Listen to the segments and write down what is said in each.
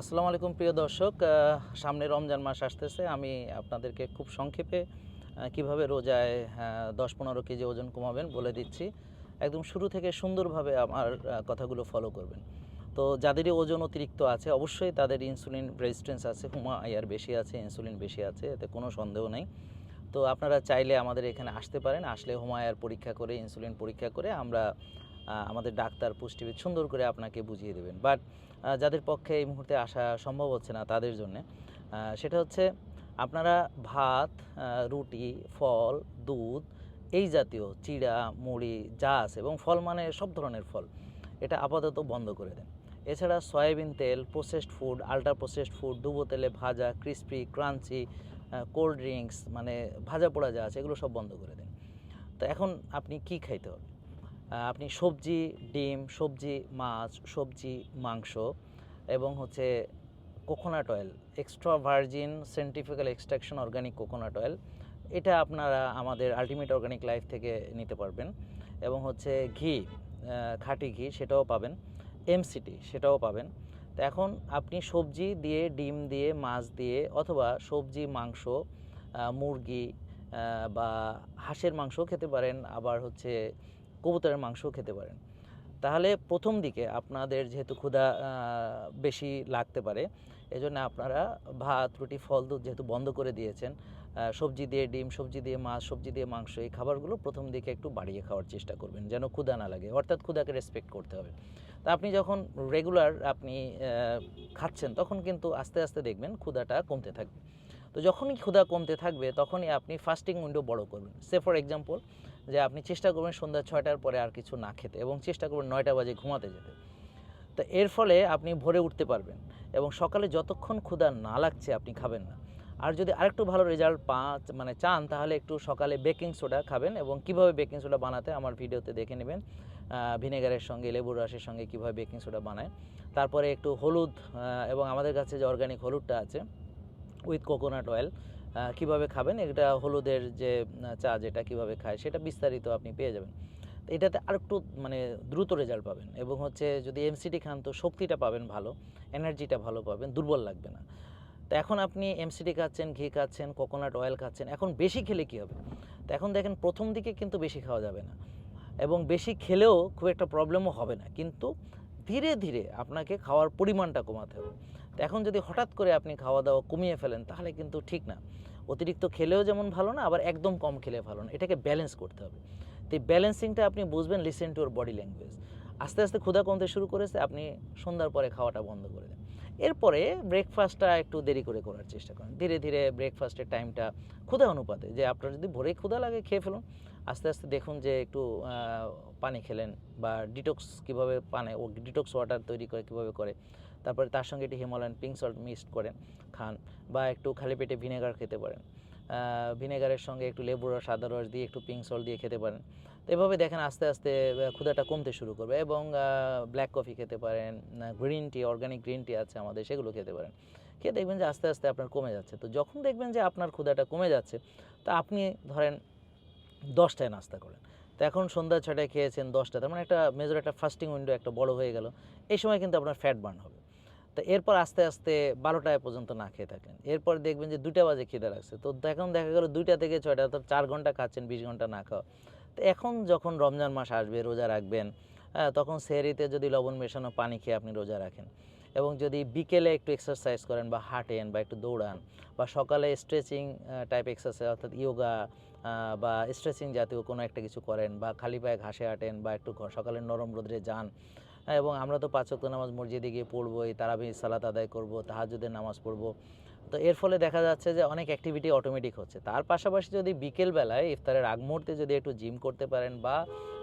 আসসালামু আলাইকুম, প্রিয় দর্শক। সামনে রমজান মাস আসতেছে। আমি আপনাদেরকে খুব সংক্ষেপে কীভাবে রোজায় দশ পনেরো কেজি ওজন কমাবেন বলে দিচ্ছি। একদম শুরু থেকে সুন্দরভাবে আমার কথাগুলো ফলো করবেন। তো যাদেরই ওজন অতিরিক্ত আছে, অবশ্যই তাদের ইনসুলিন রেজিস্ট্যান্স আছে। হুমা আয়ার বেশি আছে ইনসুলিন বেশি আছে, এতে কোনো সন্দেহ নেই। তো আপনারা চাইলে আমাদের এখানে আসতে পারেন। আসলে হুমায়ার পরীক্ষা করে ইনসুলিন পরীক্ষা করে আমরা আমাদের ডাক্তার পুষ্টিবিদ সুন্দর করে আপনাকে বুঝিয়ে দেবেন। বাট যাদের পক্ষে এই মুহূর্তে আসা সম্ভব হচ্ছে না তাদের জন্য। সেটা হচ্ছে আপনারা ভাত রুটি, ফল, দুধ, এই জাতীয় চিড়া, মুড়ি, যা আছে এবং ফল মানে সব ধরনের ফল, এটা আপাতত বন্ধ করে দেন। এছাড়া সয়াবিন তেল processed food ultra processed food ডুবো তেলে ভাজা ক্রিস্পি ক্রাঞ্চি কোল্ড ড্রিঙ্কস মানে ভাজা পোড়া যা আছে এগুলো সব বন্ধ করে দেন। তো এখন আপনি কি খাইতে হবে? আপনি সবজি, ডিম, সবজি, মাছ, সবজি, মাংস এবং হচ্ছে coconut oil extra virgin scientifical extraction organic coconut oil এটা আপনারা আমাদের আলটিমেট অর্গানিক লাইফ থেকে নিতে পারবেন এবং হচ্ছে ঘি খাঁটি ঘি সেটাও পাবেন এমসিটি সেটাও পাবেন। তো এখন আপনি সবজি দিয়ে, ডিম দিয়ে, মাছ দিয়ে অথবা সবজি, মাংস মুরগি বা হাঁসের মাংসও খেতে পারেন, আবার হচ্ছে কবুতরের মাংসও খেতে পারেন। তাহলে প্রথম দিকে আপনাদের যেহেতু ক্ষুধা বেশি লাগতে পারে, এজন্য আপনারা ভাত, রুটি, ফল, দুধ যেহেতু বন্ধ করে দিয়েছেন সবজি দিয়ে ডিম, সবজি দিয়ে মাছ, সবজি দিয়ে মাংস, এই খাবারগুলো প্রথম দিকে একটু বাড়িয়ে খাওয়ার চেষ্টা করবেন যেন ক্ষুধা না লাগে। অর্থাৎ ক্ষুধাকে রেসপেক্ট করতে হবে। তা আপনি যখন রেগুলার আপনি খাচ্ছেন, তখন কিন্তু আস্তে আস্তে দেখবেন ক্ষুধাটা কমতে থাকবে। তো যখনই ক্ষুধা কমতে থাকবে, তখনই আপনি ফাস্টিং উইন্ডো বড় করবেন। সে ফর এক্সাম্পল যে আপনি চেষ্টা করবেন সন্ধ্যা ছয়টার পরে আর কিছু না খেতে এবং চেষ্টা করবেন নয়টা বাজে ঘুমাতে যেতে। তো এর ফলে আপনি ভোরে উঠতে পারবেন এবং সকালে যতক্ষণ ক্ষুধা না লাগছে আপনি খাবেন না। আর যদি আরেকটু ভালো রেজাল্ট পা মানে চান, তাহলে একটু সকালে বেকিং সোডা খাবেন এবং কীভাবে বেকিং সোডা বানাতে আমার ভিডিওতে দেখে নেবেন। ভিনেগারের সঙ্গে, লেবুর রসের সঙ্গে কীভাবে বেকিং সোডা বানায়। তারপরে একটু হলুদ এবং আমাদের কাছে যে অর্গানিক হলুদটা আছে উইথ কোকোনাট অয়েল কীভাবে খাবেন? এটা হলুদের যে চা যেটা কীভাবে খায়, সেটা বিস্তারিত আপনি পেয়ে যাবেন। এটাতে আরেকটু মানে দ্রুত রেজাল্ট পাবেন এবং হচ্ছে যদি এমসিটি খান তো শক্তিটা পাবেন ভালো এনার্জিটা ভালো পাবেন, দুর্বল লাগবে না। তো এখন আপনি এমসিটি খাচ্ছেন, ঘি খাচ্ছেন কোকোনাট অয়েল খাচ্ছেন, এখন বেশি খেলে কি হবে? তো এখন দেখেন প্রথম দিকে কিন্তু বেশি খাওয়া যাবে না এবং বেশি খেলেও খুব একটা প্রবলেমও হবে না। কিন্তু ধীরে ধীরে আপনাকে খাওয়ার পরিমাণটা কমাতে হবে। এখন যদি হঠাৎ করে আপনি খাওয়া দাওয়া কমিয়ে ফেলেন, তাহলে কিন্তু ঠিক না। অতিরিক্ত খেলেও যেমন ভালো না, আবার একদম কম খেলে ভালো না। এটাকে ব্যালেন্স করতে হবে। তো এই ব্যালেন্সিংটা আপনি বুঝবেন listen to your body language আস্তে আস্তে ক্ষুধা কমতে শুরু করেছে, আপনি সন্ধ্যার পরে খাওয়াটা বন্ধ করে দেন। এরপরে ব্রেকফাস্টটা একটু দেরি করে করার চেষ্টা করেন। ধীরে ধীরে ব্রেকফাস্টের টাইমটা ক্ষুধা অনুপাতে। যে আপনার যদি ভোরে ক্ষুধা লাগে, খেয়ে ফেলুন। আস্তে আস্তে দেখুন যে একটু পানি খেলেন বা ডিটক্স কীভাবে পানে ও ডিটক্স ওয়াটার তৈরি করে কীভাবে করে। তারপরে তার সঙ্গে একটু হিমালয়ান পিঙ্ক সল্ট মিক্সড করেন খান বা একটু খালি পেটে ভিনেগার খেতে পারেন। ভিনেগারের সঙ্গে একটু লেবুর রস সাদা রস দিয়ে একটু পিঙ্ক সল্ট দিয়ে খেতে পারেন। তো এভাবে দেখেন আস্তে আস্তে আহ, ক্ষুধাটা কমতে শুরু করবে এবং ব্ল্যাক কফি খেতে পারেন green tea organic green tea আছে আমাদের সেগুলো খেতে পারেন। খেয়ে দেখবেন যে আস্তে আস্তে আপনার কমে যাচ্ছে। তো যখন দেখবেন যে আপনার ক্ষুধাটা কমে যাচ্ছে তা আপনি ধরেন দশটায় নাস্তা করেন তো এখন সন্ধ্যা ছটায় খেয়েছেন দশটা তার মানে একটা মেজর একটা ফাস্টিং উইন্ডো একটা বড় হয়ে গেল। এই সময় কিন্তু আপনার ফ্যাট বার্ন হবে। তো এরপর আস্তে আস্তে বারোটায় পর্যন্ত না খেয়ে থাকেন। এরপর দেখবেন যে দুটা বাজে খিদে লাগছে। তো এখন দেখা গেলো দুইটা থেকে ছয়টা তো চার ঘণ্টা খাচ্ছেন, বিশ ঘণ্টা না খাওয়া। তো এখন যখন রমজান মাস আসবে, রোজা রাখবেন হ্যাঁ তখন সেহরিতে যদি লবণ মেশানো পানি খেয়ে আপনি রোজা রাখেন। এবং যদি বিকেলে একটু এক্সারসাইজ করেন বা হাঁটেন বা একটু দৌড়ান বা সকালে স্ট্রেচিং টাইপ এক্সারসাইজ অর্থাৎ ইয়োগা বা স্ট্রেচিং জাতীয় কোনো একটা কিছু করেন বা খালি পায়ে ঘাসে হাঁটেন বা একটু সকালে নরম রোদ্রে যান। হ্যাঁ, এবং আমরা তো পাঁচ ওয়াক্ত নামাজ মসজিদে গিয়ে পড়বোই তারাবি সালাত আদায় করব তাহাজুদের নামাজ পড়ব। তো এর ফলে দেখা যাচ্ছে যে অনেক অ্যাক্টিভিটি অটোমেটিক হচ্ছে। তার পাশাপাশি যদি বিকেলবেলায় ইফতারের আগ মুহূর্তে যদি একটু জিম করতে পারেন বা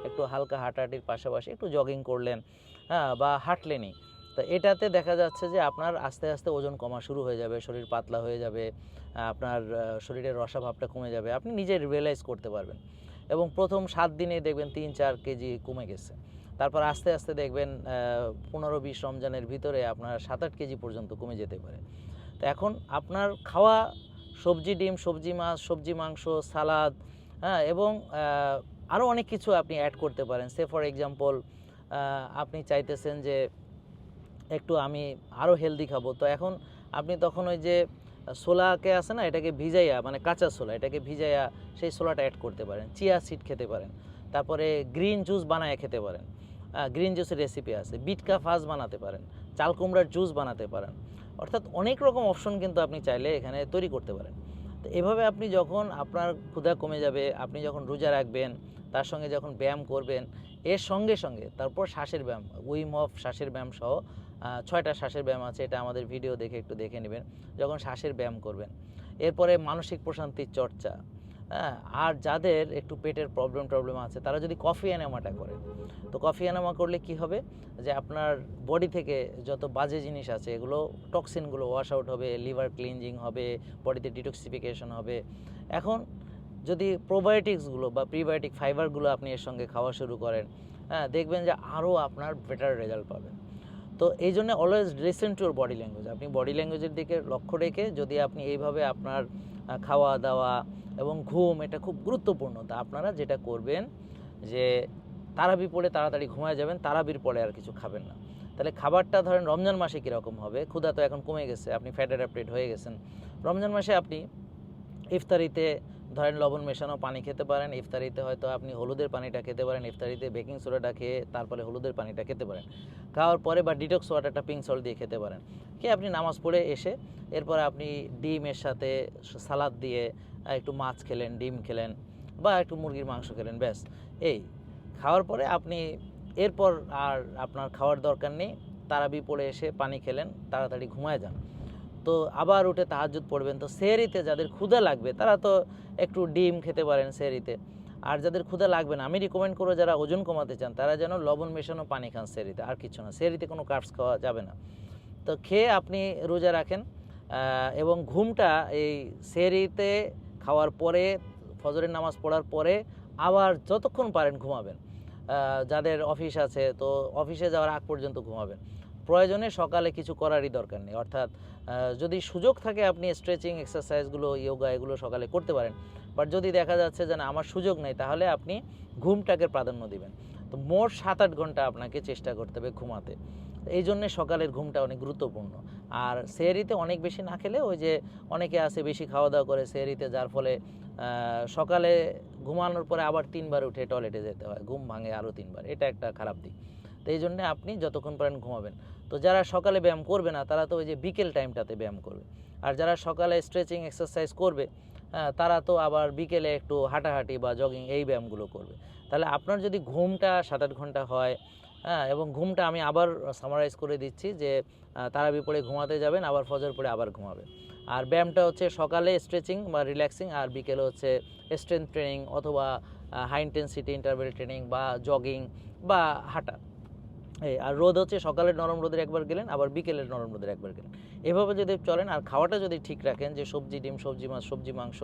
একটু হালকা হাঁটাহাঁটির পাশাপাশি একটু জগিং করলেন হ্যাঁ বা হাঁটলেনই তো এটাতে দেখা যাচ্ছে যে আপনার আস্তে আস্তে ওজন কমা শুরু হয়ে যাবে, শরীর পাতলা হয়ে যাবে, আপনার শরীরের রসাভাবটা কমে যাবে। আপনি নিজে রিয়েলাইজ করতে পারবেন। এবং প্রথম সাত দিনে দেখবেন তিন চার কেজি কমে গেছে। তারপর আস্তে আস্তে দেখবেন পনেরো বিশ রমজানের ভিতরে আপনার সাত আট কেজি পর্যন্ত কমে যেতে পারে। তো এখন আপনার খাওয়া, সবজি ডিম, সবজি মাছ, সবজি মাংস, সালাদ হ্যাঁ এবং আরও অনেক কিছু আপনি অ্যাড করতে পারেন। সে ফর এক্সাম্পল আপনি চাইতেছেন যে একটু আমি আরও হেলদি খাব। তো এখন আপনি তখন ওই যে সোলাকে আছে না, এটাকে ভিজাইয়া মানে কাঁচা সোলা এটাকে ভিজাইয়া সেই সোলাটা অ্যাড করতে পারেন, চিয়া সিড খেতে পারেন, তারপরে গ্রিন জুস বানায় খেতে পারেন গ্রিন জুসের রেসিপি আছে, বিটকা ফাজ বানাতে পারেন, চাল কুমড়ার জুস বানাতে পারেন, অর্থাৎ অনেক রকম অপশন কিন্তু আপনি চাইলে এখানে তৈরি করতে পারেন। তো এভাবে আপনি যখন আপনার ক্ষুধা কমে যাবে, আপনি যখন রোজা রাখবেন, তার সঙ্গে যখন ব্যায়াম করবেন, এর সঙ্গে সঙ্গে তারপর শ্বাসের ব্যায়াম উইম অফ শ্বাসের ব্যায়াম সহ ছয়টা শ্বাসের ব্যায়াম আছে, এটা আমাদের ভিডিও দেখে একটু দেখে নেবেন, যখন শ্বাসের ব্যায়াম করবেন। এরপরে মানসিক প্রশান্তির চর্চা হ্যাঁ? আর যাদের একটু পেটের প্রবলেম টবলেম আছে, তারা যদি কফি এনামাটা করে, তো কফি এনামা করলে কি হবে? যে আপনার বডি থেকে যত বাজে জিনিস আছে, এগুলো টক্সিনগুলো ওয়াশ আউট হবে লিভার ক্লিনজিং হবে বডিতে ডিটক্সিফিকেশন হবে। এখন যদি প্রোবায়োটিক্সগুলো বা প্রিবায়োটিক ফাইবারগুলো আপনি এর সঙ্গে খাওয়া শুরু করেন হ্যাঁ? দেখবেন যে আরও আপনার বেটার রেজাল্ট পাবেন। তো এই জন্য always listen to body language আপনি বডি ল্যাঙ্গুয়েজের দিকে লক্ষ্য রেখে যদি আপনি এইভাবে আপনার খাওয়া দাওয়া এবং ঘুম এটা খুব গুরুত্বপূর্ণ, তা আপনারা যেটা করবেন যে তারাবি পড়ে তাড়াতাড়ি ঘুমায় যাবেন, তারাবির পরে আর কিছু খাবেন না। তাহলে খাবারটা ধরেন রমজান মাসে কীরকম হবে? ক্ষুধা তো এখন কমে গেছে, আপনি ফ্যাট অ্যাডাপ্টেড হয়ে গেছেন। রমজান মাসে আপনি ইফতারিতে ধরেন লবণ মেশানো পানি খেতে পারেন, ইফতারিতে হয়তো আপনি হলুদের পানিটা খেতে পারেন, ইফতারিতে বেকিং সোডাটা খেয়ে তারপরে হলুদের পানিটা খেতে পারেন। খাওয়ার পরে বা ডিটক্স ওয়াটারটা পিঙ্ক সল্ট দিয়ে খেতে পারেন। খেয়ে আপনি নামাজ পড়ে এসে এরপরে আপনি ডিমের সাথে সালাদ দিয়ে একটু মাছ খেলেন, ডিম খেলেন বা একটু মুরগির মাংস খেলেন, ব্যাস। এই, খাওয়ার পরে আপনি এরপর আর আপনার খাওয়ার দরকার নেই, তারাবি পড়ে এসে পানি খেলেন, তাড়াতাড়ি ঘুমায় যান। তো আবার উঠে তাহাজ্জুদ পড়বেন। তো সেহরিতে যাদের ক্ষুদা লাগবে, তারা তো একটু ডিম খেতে পারেন সেহরিতে। আর যাদের ক্ষুধা লাগবে না, আমি রিকমেন্ড করব যারা ওজন কমাতে চান, তারা যেন লবণ মেশানো পানি খান সেহরিতে, আর কিছু না। সেহরিতে কোনো কার্বস খাওয়া যাবে না। তো খেয়ে আপনি রোজা রাখেন এবং ঘুমটা এই সেহরিতে খাওয়ার পরে, ফজরের নামাজ পড়ার পরে আবার যতক্ষণ পারেন ঘুমাবেন। যাদের অফিস আছে, তো অফিসে যাওয়ার আগ পর্যন্ত ঘুমাবেন। প্রয়োজনে সকালে কিছু করারই দরকার নেই। অর্থাৎ যদি সুযোগ থাকে আপনি স্ট্রেচিং এক্সারসাইজগুলো ইয়োগা এগুলো সকালে করতে পারেন। বাট যদি দেখা যাচ্ছে যে না, আমার সুযোগ নেই, তাহলে আপনি ঘুমটাকে প্রাধান্য দিবেন। তো মোট সাত আট ঘণ্টা আপনাকে চেষ্টা করতে হবে ঘুমাতে। এই জন্যে সকালের ঘুমটা অনেক গুরুত্বপূর্ণ। আর সেহরিতে অনেক বেশি না খেলে ওই যে অনেকে আছে বেশি খাওয়া দাওয়া করে সেহরিতে, যার ফলে সকালে ঘুমানোর পরে আবার তিনবার উঠে টয়লেটে যেতে হয়। ঘুম ভাঙে আরও তিনবার। এটা একটা খারাপ দিক। তো এই জন্যে আপনি যতক্ষণ পারেন ঘুমাবেন। তো যারা সকালে ব্যায়াম করবে না তারা তো ওই যে বিকেল টাইমটাতে ব্যায়াম করবে। আর যারা সকালে স্ট্রেচিং এক্সারসাইজ করবে হ্যাঁ, তারা তো আবার বিকেলে একটু হাঁটাহাঁটি বা জগিং এই ব্যায়ামগুলো করবে। তাহলে আপনার যদি ঘুমটা সাত আট ঘণ্টা হয় হ্যাঁ এবং ঘুমটা আমি আবার সামারাইজ করে দিচ্ছি যে তারা পড়ে ঘুমাতে যাবেন আবার ফজর পরে আবার ঘুমাবেন। আর ব্যায়ামটা হচ্ছে সকালে স্ট্রেচিং বা রিল্যাক্সিং আর বিকেলে হচ্ছে স্ট্রেংথ ট্রেনিং অথবা হাই ইন্টেন্সিটি ইন্টারভেল ট্রেনিং বা জগিং বা হাঁটা। এই, আর রোদ হচ্ছে সকালের নরম রোদের একবার গেলেন, আবার বিকেলের নরম রোদের একবার গেলেন। এভাবে যদি চলেন, আর খাওয়াটা যদি ঠিক রাখেন, যে সবজি ডিম, সবজি মাছ, সবজি মাংস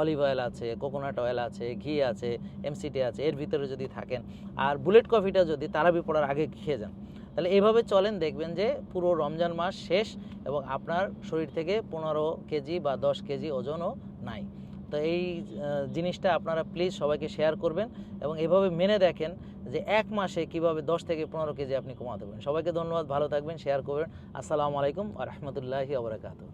অলিভ অয়েল আছে, কোকোনাট অয়েল আছে, ঘি আছে এমসিটি আছে, এর ভিতরে যদি থাকেন, আর বুলেট কফিটা যদি তারাবি পড়ার আগে খেয়ে যান, তাহলে এভাবে চলেন, দেখবেন যে পুরো রমজান মাস শেষ এবং আপনার শরীর থেকে পনেরো কেজি বা দশ কেজি ওজনও নাই। তো এই জিনিসটা আপনারা প্লিজ সবাইকে শেয়ার করবেন এবং এভাবে মেনে দেখেন যে এক মাসে কীভাবে দশ থেকে পনেরো কেজি আপনি কমাতে পারেন। সবাইকে ধন্যবাদ, ভালো থাকবেন শেয়ার করবেন। আসসালামু আলাইকুম আ রহমতুল্লাহি আবরাকাতু